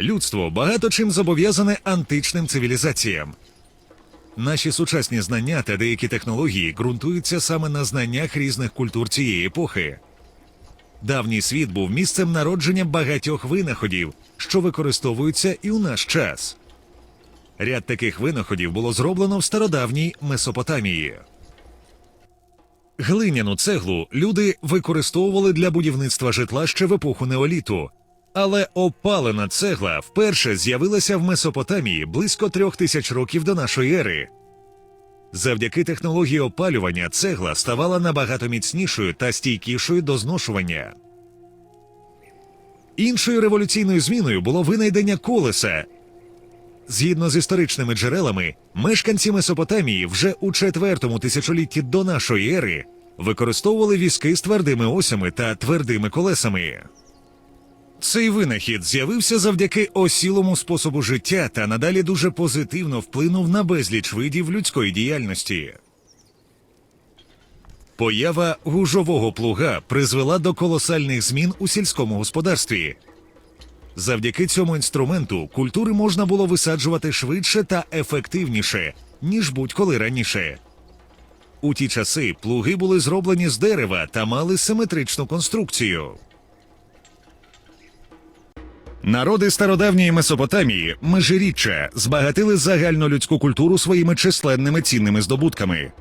Людство багато чим зобов'язане античним цивілізаціям. Наші сучасні знання та деякі технології ґрунтуються саме на знаннях різних культур цієї епохи. Давній світ був місцем народження багатьох винаходів, що використовуються і у наш час. Ряд таких винаходів було зроблено в стародавній Месопотамії. Глиняну цеглу люди використовували для будівництва житла ще в епоху неоліту, але опалена цегла вперше з'явилася в Месопотамії близько трьох тисяч років до нашої ери. Завдяки технології опалювання цегла ставала набагато міцнішою та стійкішою до зношування. Іншою революційною зміною було винайдення колеса. Згідно з історичними джерелами, мешканці Месопотамії вже у четвертому тисячолітті до нашої ери використовували візки з твердими осями та твердими колесами. Цей винахід з'явився завдяки осілому способу життя та надалі дуже позитивно вплинув на безліч видів людської діяльності. Поява гужового плуга призвела до колосальних змін у сільському господарстві. Завдяки цьому інструменту культури можна було висаджувати швидше та ефективніше, ніж будь-коли раніше. У ті часи плуги були зроблені з дерева та мали симетричну конструкцію. Народи стародавньої Месопотамії, межиріччя, збагатили загальнолюдську культуру своїми численними цінними здобутками.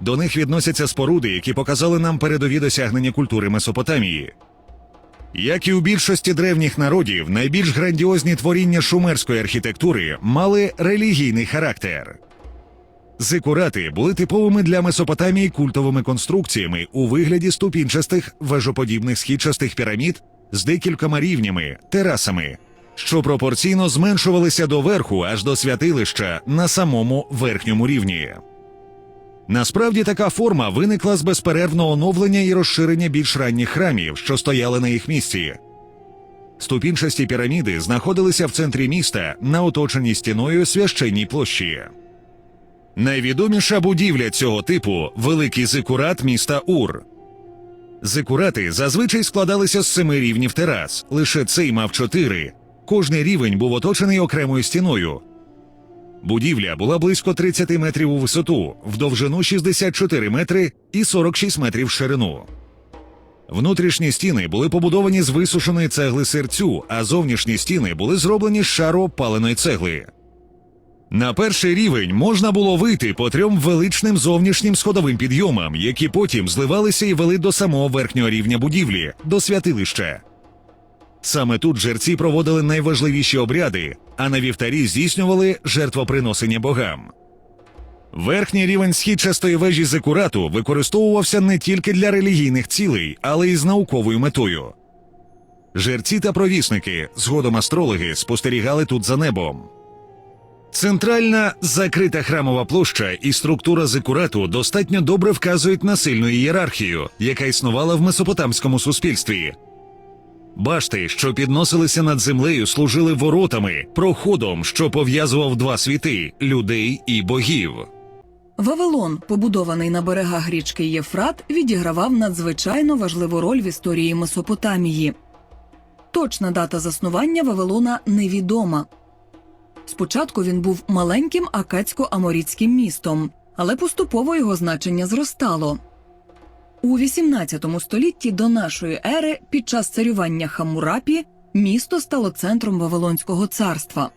До них відносяться споруди, які показали нам передові досягнення культури Месопотамії. Як і у більшості древніх народів, найбільш грандіозні творіння шумерської архітектури мали релігійний характер. Зикурати були типовими для Месопотамії культовими конструкціями у вигляді ступінчастих вежоподібних східчастих пірамід з декількома рівнями, терасами, що пропорційно зменшувалися до верху аж до святилища на самому верхньому рівні. Насправді така форма виникла з безперервного оновлення і розширення більш ранніх храмів, що стояли на їх місці. Ступінчасті піраміди знаходилися в центрі міста на оточеній стіною священній площі. Найвідоміша будівля цього типу великий зикурат міста Ур. Зикурати зазвичай складалися з семи рівнів терас, лише цей мав чотири. Кожний рівень був оточений окремою стіною. Будівля була близько 30 метрів у висоту, в довжину 64 метри і 46 метрів в ширину. Внутрішні стіни були побудовані з висушеної цегли серцю, а зовнішні стіни були зроблені з шару опаленої цегли. На перший рівень можна було вийти по трьом величним зовнішнім сходовим підйомам, які потім зливалися і вели до самого верхнього рівня будівлі, до святилища. Саме тут жерці проводили найважливіші обряди, а на вівтарі здійснювали жертвоприносення богам. Верхній рівень східчастої вежі зекурату використовувався не тільки для релігійних цілей, але й з науковою метою. Жерці та провісники, згодом астрологи, спостерігали тут за небом. Центральна закрита храмова площа і структура зекурату достатньо добре вказують на сильну ієрархію, яка існувала в месопотамському суспільстві. Башти, що підносилися над землею, служили воротами, проходом, що пов'язував два світи людей і богів. Вавилон, побудований на берегах річки Єфрат, відігравав надзвичайно важливу роль в історії Месопотамії. Точна дата заснування Вавилона невідома. Спочатку він був маленьким акацько-аморітським містом, але поступово його значення зростало. У XVIII столітті до нашої ери під час царювання Хамурапі місто стало центром Вавилонського царства.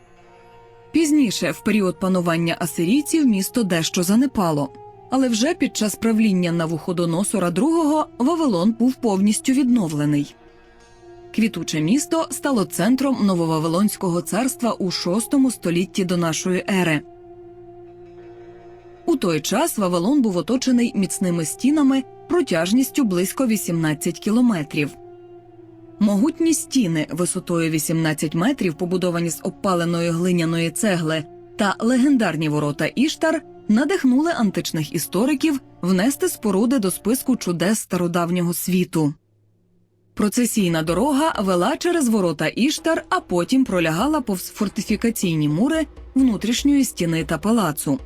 Пізніше, в період панування асирійців, місто дещо занепало. Але вже під час правління Навуходоносора II Вавилон був повністю відновлений. Квітуче місто стало центром Нововавилонського царства у VI столітті до нашої ери. У той час Вавилон був оточений міцними стінами протяжністю близько 18 кілометрів. Могутні стіни висотою 18 метрів, побудовані з обпаленої глиняної цегли, та легендарні ворота Іштар надихнули античних істориків внести споруди до списку чудес стародавнього світу. Процесійна дорога вела через ворота Іштар, а потім пролягала повз фортифікаційні мури внутрішньої стіни та палацу.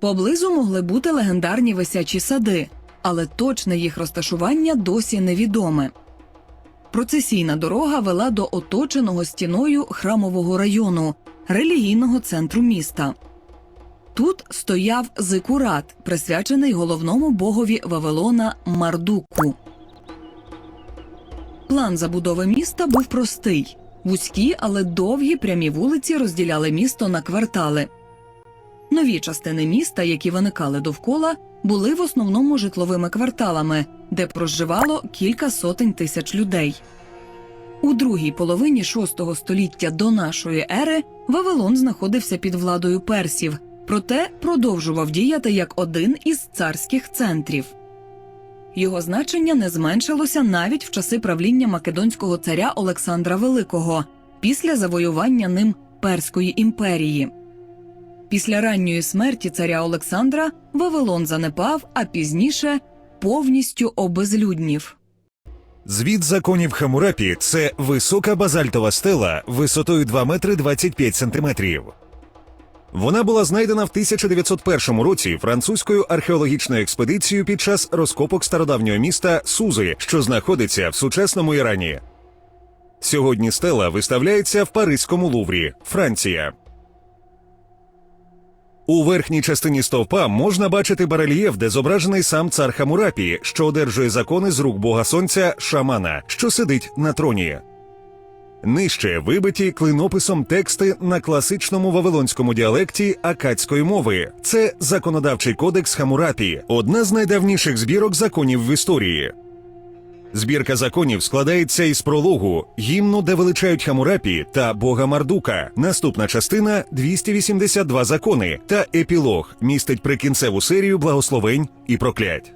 Поблизу могли бути легендарні висячі сади, але точне їх розташування досі невідоме. Процесійна дорога вела до оточеного стіною храмового району, релігійного центру міста. Тут стояв зикурат, присвячений головному богові Вавилона Мардуку. План забудови міста був простий: вузькі, але довгі прямі вулиці розділяли місто на квартали. Нові частини міста, які виникали довкола, були в основному житловими кварталами, де проживало кілька сотень тисяч людей. У другій половині VI століття до нашої ери Вавилон знаходився під владою персів, проте продовжував діяти як один із царських центрів. Його значення не зменшилося навіть в часи правління македонського царя Олександра Великого після завоювання ним Перської імперії. Після ранньої смерті царя Олександра Вавилон занепав, а пізніше повністю обезлюднів. Звід законів Хамурапі це висока базальтова стела висотою 2 метри 25 сантиметрів. Вона була знайдена в 1901 році французькою археологічною експедицією під час розкопок стародавнього міста Сузи, що знаходиться в сучасному Ірані. Сьогодні стела виставляється в Паризькому Луврі, Франція. У верхній частині стовпа можна бачити барельєф, де зображений сам цар Хамурапі, що одержує закони з рук бога сонця Шамана, що сидить на троні. Нижче вибиті клинописом тексти на класичному вавилонському діалекті акадської мови. Це законодавчий кодекс Хамурапі, одна з найдавніших збірок законів в історії. Збірка законів складається із прологу, гімну, де величають Хамурапі та Бога Мардука. Наступна частина 282 закони та епілог містить прикінцеву серію благословень і проклять.